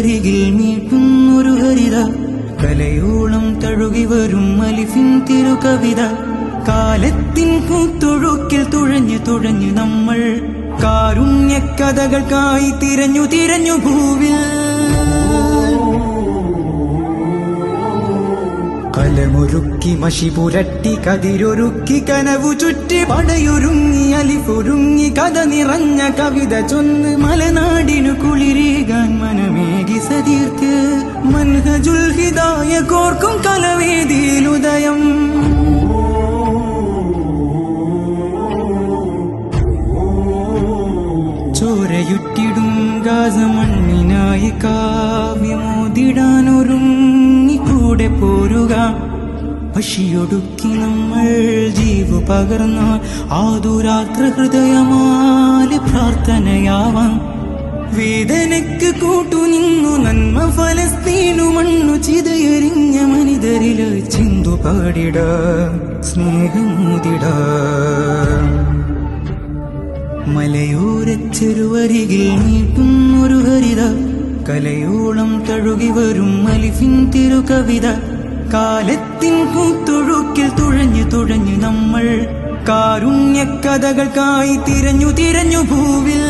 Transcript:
അരികിൽ മീട്ടുന്നൊരു ഹരിത. കലയോളം തഴുകി വരും മലിഫിൻ തിരു കവിത കാലത്തിൻ കൂത്തൊഴുക്കിൽ തുഴഞ്ഞു തുഴഞ്ഞു നമ്മൾ. കാരുണ്യക്കഥകൾക്കായി തിരഞ്ഞു തിരഞ്ഞു ഭൂവിൽ കലമൊരുക്കി മഷി പുരട്ടി കതിരൊരുക്കി കനവു ചുറ്റി പടയൊരുങ്ങി അലിപ്പൊരുങ്ങി കഥ നിറഞ്ഞ കവിത ചൊന്ന് മലനാടിനു കുളിരേകാൻ മനമേ ഹിദായ കോർക്കും കലവേദിയിലുദയം ചോരയുറ്റിടും ഗാസമണ്ണിനായി കാവ്യമോതിടാനൊരുങ്ങി കൂടെ പോരുക. പശിയൊടുക്കി നമ്മൾ ജീവ പകർന്ന ആതുരാത്ര ഹൃദയമാൽ പ്രാർത്ഥനയാവാം. വേദനയ്ക്ക് കൂട്ടുനിന്നു നന്മ ഫലസ്തീനു മണ്ണു ചിതയെറിഞ്ഞ മനിതരിൽ ചിന്തു പാടിട സ്നേഹമോതിട. മലയോരച്ചെരുവരികിൽ നീട്ടുന്നൊരു ഹരിത കലയോളം തഴുകി വരും അലിഫിൻ തിരുകവിത. കാലത്തിൻ കൂത്തൊഴുക്കിൽ തുഴഞ്ഞു തുഴഞ്ഞു നമ്മൾ കാരുണ്യക്കഥകൾക്കായി തിരഞ്ഞു തിരഞ്ഞു ഭൂവിൽ